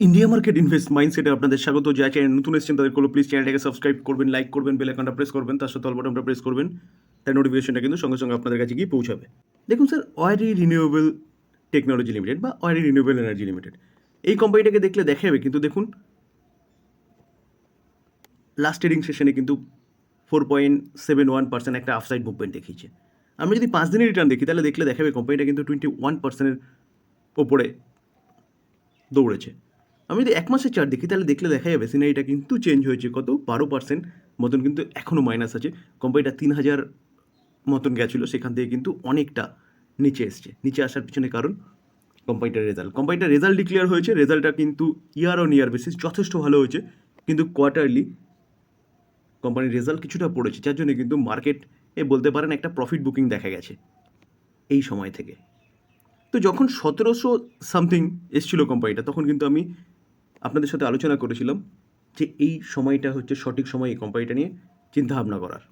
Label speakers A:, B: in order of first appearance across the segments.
A: India market invest মাইন্ডসেটে আপনাদের স্বাগত। যা চ্যানেল নতুন এসেছেন তাদের কোনো প্লিজ চ্যানেলটাকে সাবস্ক্রাইব করবেন লাইক করবেন বেল আইকনটা প্রেস করবেন, তার সাথে অল বাটনটা প্রেস করবেন, তার নোটিফিকেশনটা কিন্তু সঙ্গে সঙ্গে আপনাদের কাছে গিয়ে পৌঁছাবে। দেখুন sir Waaree renewable technology limited বা ওয়ারি রিনিউয়েবল এনার্জি লিমিটেড এই কোম্পানিটাকে দেখলে দেখা যাবে কিন্তু দেখুন লাস্ট ট্রেডিং সেশনে কিন্তু four point seven one percent একটা আফসাইড মুভমেন্ট দেখিয়েছে। আমরা যদি পাঁচ দিনের রিটার্ন দেখি, তাহলে দেখলে দেখাবে কোম্পানিটা কিন্তু টোয়েন্টি ওয়ান পার্সেন্টের ওপরে দৌড়েছে। আমি যদি এক মাসের চার্ট দেখি, তাহলে দেখলে দেখা যাবে সিনারিটা কিন্তু চেঞ্জ হয়েছে। কত? বারো পার্সেন্ট মতন কিন্তু এখনও মাইনাস আছে। কোম্পানিটা তিন হাজার মতন গেছিল, সেখান থেকে কিন্তু অনেকটা নিচে এসছে। নিচে আসার পিছনে কারণ কোম্পানিটার রেজাল্ট কোম্পানিটার রেজাল্ট ডিক্লেয়ার হয়েছে রেজাল্টটা কিন্তু ইয়ার অন ইয়ার বেসিস যথেষ্ট ভালো হয়েছে। কিন্তু কোয়ার্টারলি কোম্পানির রেজাল্ট কিছুটা পড়েছে, যার জন্য কিন্তু মার্কেট এ বলতে পারেন একটা প্রফিট বুকিং দেখা গেছে এই সময় থেকে। তো যখন সতেরোশো সামথিং এসছিল কোম্পানিটা তখন কিন্তু আমি আপনাদের সাথে আলোচনা করেছিলাম যে এই সময়টা হচ্ছে সঠিক সময় এই কোম্পানিটা নিয়ে চিন্তাভাবনা করার।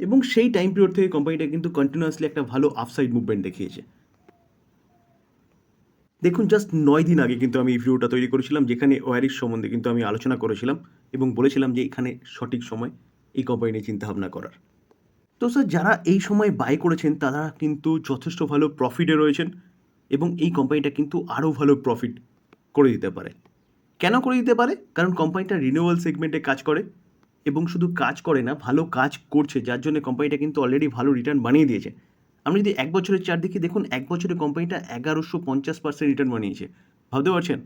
A: এবং সেই টাইম পিরিয়ড থেকে কোম্পানিটা কিন্তু কন্টিনিউয়াসলি একটা ভালো আফসাইড মুভমেন্ট দেখিয়েছে। দেখুন জাস্ট নয় দিন আগে কিন্তু আমি এই ভিডিওটা তৈরি করেছিলাম, যেখানে ওয়ারিস সম্বন্ধে কিন্তু আমি আলোচনা করেছিলাম এবং বলেছিলাম যে এখানে সঠিক সময় এই কোম্পানি নিয়ে চিন্তাভাবনা করার। তো স্যার যারা এই সময় বাই করেছেন, তারা কিন্তু যথেষ্ট ভালো প্রফিটে রয়েছেন এবং এই কোম্পানিটা কিন্তু আরও ভালো প্রফিট করে দিতে পারে। কেন করে দিতে পারে? কারণ কোম্পানিটা রিনিউয়াল সেগমেন্টে কাজ করে এবং শুধু কাজ করে না, ভালো কাজ করছে, যার জন্য কোম্পানিটা কিন্তু অলরেডি ভালো রিটার্ন বানিয়ে দিয়েছে। আমরা যদি এক বছরের চার দেখি, দেখুন এক বছরে কোম্পানিটা এগারোশো পঞ্চাশ পার্সেন্ট রিটার্ন বানিয়েছে। ভাবতে পারছেন?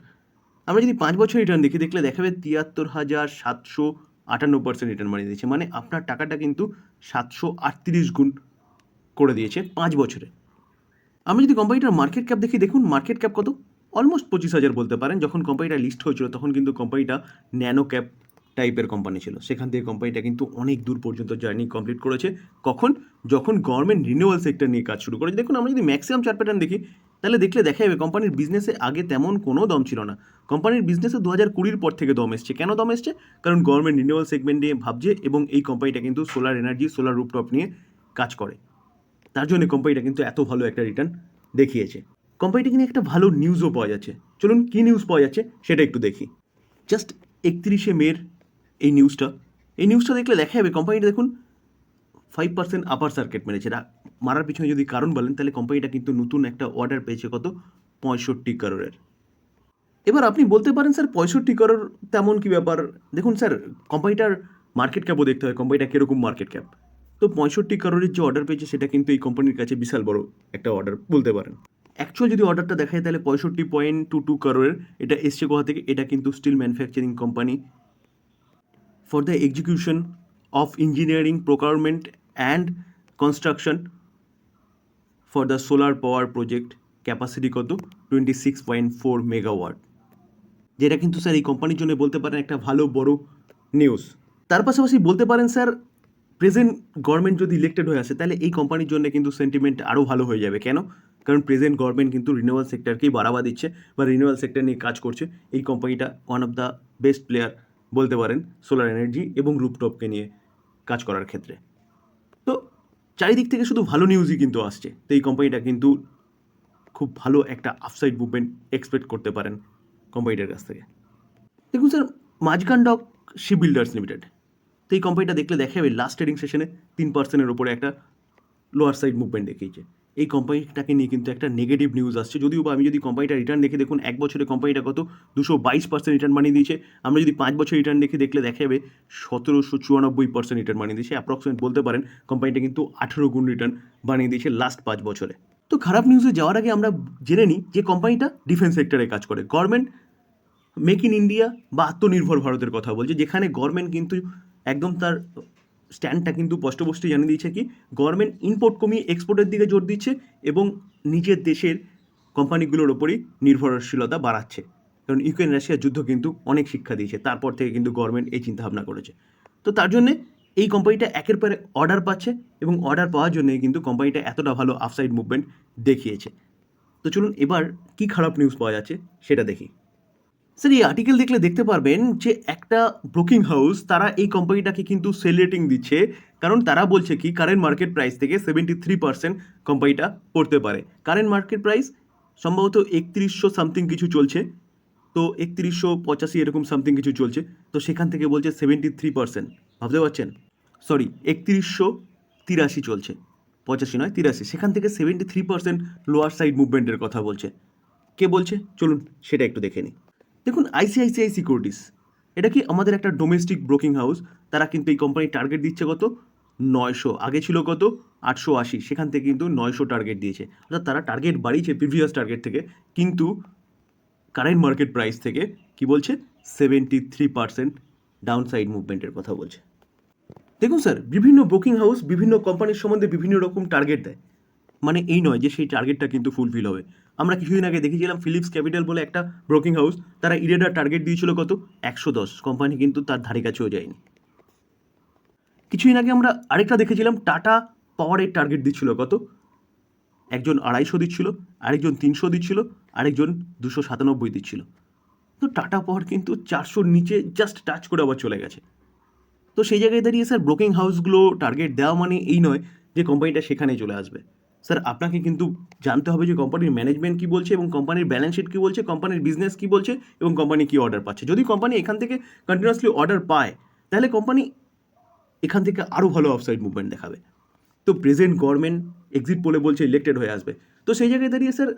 A: আমরা যদি পাঁচ বছর রিটার্ন দেখি, দেখলে দেখাবে তিয়াত্তর হাজার সাতশো আটান্ন পার্সেন্ট রিটার্ন বানিয়ে দিয়েছে। মানে আপনার টাকাটা কিন্তু সাতশো আটত্রিশ গুণ করে দিয়েছে পাঁচ বছরে। আমি যদি কোম্পানিটার মার্কেট ক্যাপ দেখি, দেখুন মার্কেট ক্যাপ কত? অলমোস্ট পঁচিশ হাজার বলতে পারেন, যখন কোম্পানিটা লিস্ট হয়েছিল, তখন কিন্তু কোম্পানিটা ন্যানো ক্যাপ টাইপের কোম্পানি ছিল। সেখান থেকে কোম্পানিটা কিন্তু অনেক দূর পর্যন্ত জার্নি কমপ্লিট করেছে। কখন? যখন গভর্নমেন্ট রিনিউয়াল সেক্টর নিয়ে কাজ শুরু করেছে। দেখুন, আমরা যদি ম্যাক্সিমাম চার প্যাটার্ন দেখি, তাহলে দেখলে দেখা যাবে কোম্পানির বিজনেসে আগে তেমন কোনো দম ছিল না। কোম্পানির বিজনেসে দু হাজার কুড়ির পর থেকে দম এসছে। কেন দম এসছে? কারণ গভর্নমেন্ট রিনিউয়াল সেগমেন্ট নিয়ে ভাবছে এবং এই কোম্পানিটা কিন্তু সোলার এনার্জি সোলার রুপটপ নিয়ে কাজ করে। তার জন্য কোম্পানিটা কিন্তু এত ভালো একটা রিটার্ন দেখিয়েছে। কোম্পানিটা কিনে একটা ভালো নিউজও পাওয়া যাচ্ছে। চলুন কী নিউজ পাওয়া যাচ্ছে সেটা একটু দেখি। জাস্ট একত্রিশে মের এই নিউজটা এই নিউজটা দেখলে দেখা যাবে কোম্পানিটা দেখুন ফাইভ পার্সেন্ট আপার সার্কিট মেরেছে। মারার পিছনে যদি কারণ বলেন, তাহলে কোম্পানিটা কিন্তু নতুন একটা অর্ডার পেয়েছে কত? পঁয়ষট্টি করোড়ের এবার আপনি বলতে পারেন, স্যার, পঁয়ষট্টি করোড় তেমন কি ব্যাপার? দেখুন, স্যার কোম্পানিটার মার্কেট ক্যাপও দেখতে হয়। কোম্পানিটা কীরকম মার্কেট ক্যাপ তো পঁয়ষট্টি করোড়ের যে অর্ডার পেয়েছে, সেটা কিন্তু এই কোম্পানির কাছে বিশাল বড় একটা অর্ডার বলতে পারেন। অ্যাকচুয়াল যদি অর্ডারটা দেখায় তাহলে পঁয়ষট্টি পয়েন্ট টু টু করোড়ের এটা এসছে কোথা থেকে, এটা কিন্তু steel manufacturing company for the execution of engineering procurement and construction for the solar power project capacity কত? Twenty six point four megawatt যেটা কিন্তু স্যার এই কোম্পানির জন্য বলতে পারেন একটা ভালো, বড় নিউজ তার পাশাপাশি বলতে পারেন স্যার প্রেজেন্ট গভর্নমেন্ট যদি ইলেক্টেড হয়ে আসে, তাহলে এই কোম্পানির জন্য কিন্তু সেন্টিমেন্ট আরও ভালো হয়ে যাবে। কেন? কারণ প্রেজেন্ট গভর্নমেন্ট কিন্তু রিনিউয়াল সেক্টরকেই বাড়াবা দিচ্ছে বা রিনিউয়াল সেক্টর নিয়ে কাজ করছে, এই কোম্পানিটা one of the best player বলতে পারেন সোলার এনার্জি এবং রুপটপকে নিয়ে কাজ করার ক্ষেত্রে। তো চারিদিক থেকে শুধু ভালো নিউজই কিন্তু আসছে, তো এই কোম্পানিটা কিন্তু খুব ভালো একটা আফসাইড মুভমেন্ট এক্সপেক্ট করতে পারেন কোম্পানিটার কাছ থেকে। দেখুন স্যার মাঝখান ডক শিপ বিল্ডার্স লিমিটেড তো এই কোম্পানিটা দেখলে দেখা যাবে লাস্ট ট্রেডিং সেশনে তিন পার্সেন্টের ওপরে একটা লোয়ার সাইড মুভমেন্ট দেখিয়েছে। এই কোম্পানিটাকে নিয়ে কিন্তু একটা নেগেটিভ নিউজ আসছে। যদিও বা আমি যদি কোম্পানিটা রিটার্ন দেখে, দেখুন, এক বছরে কোম্পানিটা কত? দুশো বাইশ পার্সেন্ট রিটার্ন বানিয়ে দিয়েছে। আমরা যদি পাঁচ বছর রিটার্ন দেখে, দেখলে দেখা যাবে সতেরোশো চুরানব্বই পার্সেন্ট রিটার্ন বানিয়ে দিয়েছে। অ্যাপ্রক্সিমেট বলতে পারেন কোম্পানিটা কিন্তু আঠেরো গুণ রিটার্ন বানিয়ে দিয়েছে লাস্ট পাঁচ বছরে। তো খারাপ নিউজে যাওয়ার আগে আমরা জেনে নিই যে কোম্পানিটা ডিফেন্স সেক্টরে কাজ করে। গভর্নমেন্ট মেক ইন ইন্ডিয়া বা আত্মনির্ভর ভারতের কথা বলছে, যেখানে গভর্নমেন্ট কিন্তু একদম তার স্ট্যান্ডটা কিন্তু স্পষ্টপষ্ট জানিয়ে দিয়েছে কি গভর্নমেন্ট ইম্পোর্ট কমিয়ে এক্সপোর্টের দিকে জোর দিচ্ছে এবং নিজের দেশের কোম্পানিগুলোর ওপরই নির্ভরশীলতা বাড়াচ্ছে। কারণ ইউক্রেন রাশিয়ার যুদ্ধ কিন্তু অনেক শিক্ষা দিয়েছে, তারপর থেকে কিন্তু গভর্নমেন্ট এই চিন্তাভাবনা করেছে। তো তার জন্যে এই কোম্পানিটা একের পরে অর্ডার পাচ্ছে এবং অর্ডার পাওয়ার জন্যই কিন্তু কোম্পানিটা এতটা ভালো আফসাইড মুভমেন্ট দেখিয়েছে। তো চলুন এবার কি খারাপ নিউজ পাওয়া যাচ্ছে সেটা দেখি। স্যার এই আর্টিকেল দেখলে দেখতে পারবেন যে একটা ব্রোকিং হাউস তারা এই কোম্পানিটাকে কিন্তু সেল রেটিং দিচ্ছে। কারণ তারা বলছে কি কারেন্ট মার্কেট প্রাইস থেকে সেভেন্টি থ্রি পার্সেন্ট কোম্পানিটা পড়তে পারে। কারেন্ট মার্কেট প্রাইস সম্ভবত একত্রিশশো সামথিং কিছু চলছে। তো একত্রিশশো পঁচাশি এরকম সামথিং কিছু চলছে। তো সেখান থেকে বলছে সেভেন্টি থ্রি পার্সেন্ট ভাবতে পারছেন? সরি একত্রিশশো তিরাশি চলছে। পঁচাশি নয়, তিরাশি। সেখান থেকে seventy three percent lower side মুভমেন্টের কথা বলছে। কে বলছে? চলুন সেটা একটু দেখে নিই। দেখুন আইসিআইসিআই সিকিউরিটিস এটা কি আমাদের একটা ডোমেস্টিক ব্রোকিং হাউস তারা কিন্তু এই কোম্পানি টার্গেট দিচ্ছে কত? নয়শো। আগে ছিল কত? আটশো আশি। সেখান থেকে কিন্তু নয়শো টার্গেট দিয়েছে। অর্থাৎ তারা টার্গেট বাড়িয়েছে প্রিভিয়াস টার্গেট থেকে। কিন্তু কারেন্ট মার্কেট প্রাইস থেকে কি বলছে? Seventy three percent down side মুভমেন্টের কথা বলছে। দেখুন স্যার বিভিন্ন বুকিং হাউস বিভিন্ন কোম্পানির সম্বন্ধে বিভিন্ন রকম টার্গেট দেয়। মানে এই নয় যে সেই টার্গেটটা কিন্তু ফুলফিল হবে। আমরা কিছুদিন আগে দেখেছিলাম ফিলিপস ক্যাপিটাল বলে একটা ব্রোকিং হাউস তারা ইরেডার টার্গেট দিয়েছিল কত? একশো দশ। কোম্পানি কিন্তু তার ধারে কাছেও যায়নি। কিছুদিন আগে আমরা আরেকটা দেখেছিলাম টাটা পাওয়ারের টার্গেট দিচ্ছিল কত? একজন আড়াইশো দিচ্ছিল, আরেকজন তিনশো দিচ্ছিল, আরেকজন দুশো সাতানব্বই দিচ্ছিল। তো টাটা পাওয়ার কিন্তু চারশোর নিচে জাস্ট টাচ করে আবার চলে গেছে। তো সেই জায়গায় দাঁড়িয়ে স্যার ব্রোকিং হাউসগুলো টার্গেট দেওয়া মানে এই নয় যে কোম্পানিটা সেখানে চলে আসবে। স্যার আপনাকে কিন্তু জানতে হবে যে কোম্পানির ম্যানেজমেন্ট কী বলছে এবং কোম্পানির ব্যালেন্স শিট কী বলছে কোম্পানির বিজনেস কী বলছে এবং কোম্পানি কী অর্ডার পাচ্ছে। যদি কোম্পানি এখান থেকে কন্টিনিউয়াসলি অর্ডার পায়, তাহলে কোম্পানি এখান থেকে আরও ভালো অফসাইড মুভমেন্ট দেখাবে। তো প্রেজেন্ট গভর্নমেন্ট এক্সিট পোলে বলছে ইলেক্টেড হয়ে আসবে। তো সেই জায়গায় দাঁড়িয়ে স্যার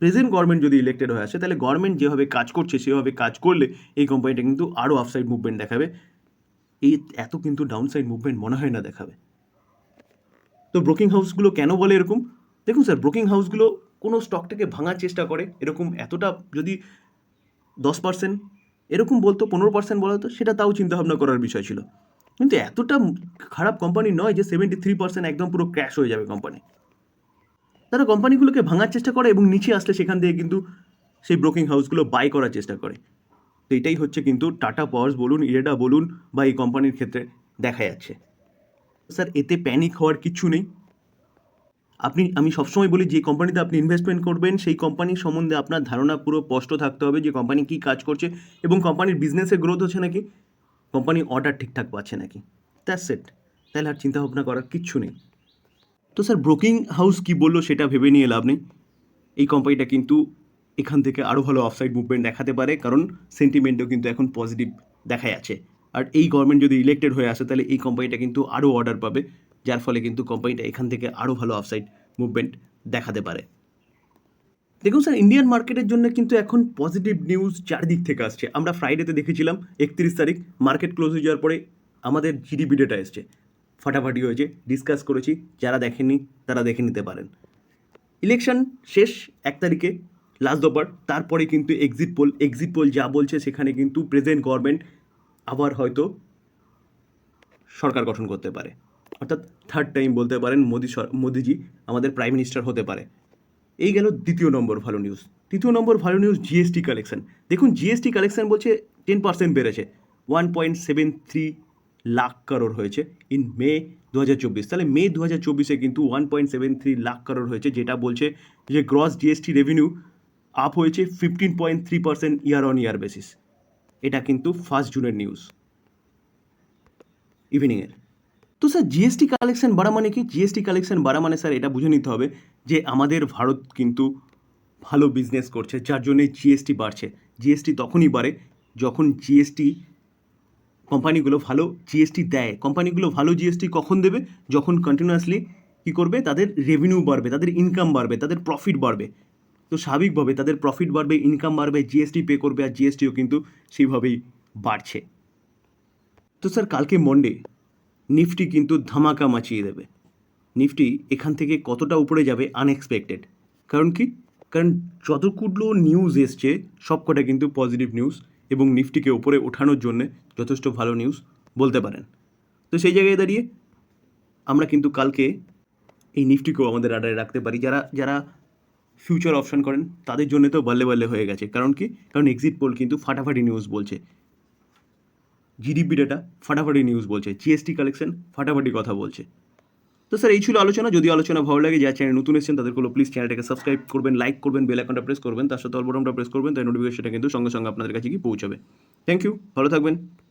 A: প্রেজেন্ট গভর্নমেন্ট যদি ইলেক্টেড হয়ে আসে, তাহলে গভর্নমেন্ট যেভাবে কাজ করছে, সেভাবে কাজ করলে এই কোম্পানিটা কিন্তু আরও অফসাইড মুভমেন্ট দেখাবে। এই এত কিন্তু ডাউন সাইড মুভমেন্ট মনে হয় না দেখাবে। তো ব্রোকিং হাউসগুলো কেন বলে এরকম? দেখুন স্যার ব্রোকিং হাউসগুলো কোনো স্টকটাকে ভাঙার চেষ্টা করে, এরকম এতটা যদি দশ পার্সেন্ট এরকম বলতো, পনেরো পার্সেন্ট বলা হতো, সেটা তাও চিন্তাভাবনা করার বিষয় ছিল। কিন্তু এতটা খারাপ কোম্পানি নয় যে সেভেন্টি থ্রি পার্সেন্ট একদম পুরো ক্র্যাশ হয়ে যাবে কোম্পানি তারা কোম্পানিগুলোকে ভাঙার চেষ্টা করে এবং নিচে আসলে সেখান থেকে কিন্তু সেই ব্রোকিং হাউসগুলো বাই করার চেষ্টা করে। তো এটাই হচ্ছে কিন্তু টাটা পাওয়ার্স বলুন, ইরেডা বলুন বা এই কোম্পানির ক্ষেত্রে দেখা যাচ্ছে। স্যার, এতে প্যানিক হওয়ার কিছু নেই। আপনি, আমি সবসময় বলি, যে কোম্পানিতে আপনি ইনভেস্টমেন্ট করবেন, সেই কোম্পানির সম্বন্ধে আপনার ধারণা পুরো স্পষ্ট থাকতে হবে যে কোম্পানি কী কাজ করছে এবং কোম্পানির বিজনেসে গ্রোথ হচ্ছে নাকি। কোম্পানি অর্ডার ঠিকঠাক পাচ্ছে নাকি। দ্যাটস সেট তাহলে আর চিন্তাভাবনা করার কিচ্ছু নেই। তো স্যার ব্রোকিং হাউস কি বলল সেটা ভেবে নিয়ে লাভ নেই। এই কোম্পানিটা কিন্তু এখান থেকে আরও ভালো অফসাইড মুভমেন্ট দেখাতে পারে, কারণ সেন্টিমেন্টও কিন্তু এখন পজিটিভ দেখা যাচ্ছে আর এই গভর্নমেন্ট যদি ইলেক্টেড হয়ে আসে, তাহলে এই কোম্পানিটা কিন্তু আরও অর্ডার পাবে, যার ফলে কিন্তু কোম্পানিটা এখান থেকে আরও ভালো অফসাইড মুভমেন্ট দেখাতে পারে। দেখুন স্যার ইন্ডিয়ান মার্কেটের জন্য কিন্তু এখন পজিটিভ নিউজ চারদিক থেকে আসছে। আমরা ফ্রাইডেতে দেখেছিলাম, একত্রিশ তারিখ মার্কেট ক্লোজ হয়ে যাওয়ার পরে আমাদের জিডিপি ডেটা এসছে। ফাটাফাটি হয়েছে ডিসকাস করেছি, যারা দেখেনি তারা দেখে নিতে পারেন। ইলেকশন শেষ, এক তারিখে লাস্ট দফার, তারপরে কিন্তু এক্সিট পোল এক্সিট পোল যা বলছে, সেখানে কিন্তু প্রেজেন্ট গভর্নমেন্ট আবার হয়তো সরকার গঠন করতে পারে। অর্থাৎ থার্ড টাইম বলতে পারেন মোদি মোদিজি আমাদের প্রাইম মিনিস্টার হতে পারে। এই গেল দ্বিতীয় নম্বর ভালো নিউজ তৃতীয় নম্বর ভালো নিউজ জিএসটি কালেকশন দেখুন জিএসটি কালেকশন বলছে টেন পার্সেন্ট বেড়েছে। One point seven three lakh crore হয়েছে ইন মে দু হাজার চব্বিশ। তাহলে মে দু হাজার চব্বিশে কিন্তু one point seven three lakh crore হয়েছে, যেটা বলছে যে গ্রস জিএসটি রেভিনিউ আপ হয়েছে fifteen point three percent year on year basis এটা কিন্তু ফার্স্ট জুনের নিউজ ইভিনিংয়ের তো স্যার জিএসটি কালেকশন বাড়া মানে কি? জিএসটি কালেকশন বাড়া মানে স্যার এটা বুঝে নিতে হবে যে আমাদের ভারত কিন্তু ভালো বিজনেস করছে, যার জন্যে জিএসটি বাড়ছে। জিএসটি তখনই বাড়ে যখন জিএসটি কোম্পানিগুলো ভালো জিএসটি দেয়। কোম্পানিগুলো ভালো জিএসটি কখন দেবে? যখন কন্টিনিউয়াসলি কী করবে? তাদের রেভিনিউ বাড়বে, তাদের ইনকাম বাড়বে, তাদের প্রফিট বাড়বে। তো স্বাভাবিকভাবে তাদের প্রফিট বাড়বে ইনকাম বাড়বে জিএসটি পে করবে আর জিএসটিও কিন্তু সেইভাবেই বাড়ছে। তো স্যার কালকে মন্ডে নিফটি কিন্তু ধামাকা মাচিয়ে দেবে। নিফটি এখান থেকে কতটা উপরে যাবে আনএক্সপেক্টেড কারণ কি? কারণ যতগুলো নিউজ এসছে, সবকটা কিন্তু পজিটিভ নিউজ এবং নিফটিকে উপরে ওঠানোর জন্য যথেষ্ট ভালো নিউজ বলতে পারেন। তো সেই জায়গায় দাঁড়িয়ে আমরা কিন্তু কালকে এই নিফটিকেও আমাদের রাডারে রাখতে পারি। যারা যারা ফিউচার অপশন করেন, তাদের জন্য তো বাল্লে বাল্লে হয়ে গেছে। কারণ কি? কারণ এক্সিট পোল কিন্তু ফাটাফাটি নিউজ বলছে। জিডিপি ডেটা ফাটাফাটি নিউজ বলছে। জিএসটি কালেকশন ফাটাফাটি কথা বলছে। তো স্যার এই ছিল আলোচনা। যদি আলোচনা ভালো লাগে, যারা চ্যানেল নতুন এসেছেন তাদেরগুলো প্লিজ চ্যানেলটাকে সাবস্ক্রাইব করবেন লাইক করবেন বেল আইকনটা প্রেস করবেন। তার সাথে অল বটনটা প্রেস করবেন, তাই নোটিফিকেশনটা কিন্তু সঙ্গে সঙ্গে আপনাদের কাছে কি পৌঁছাবে। থ্যাংক ইউ ভালো থাকবেন।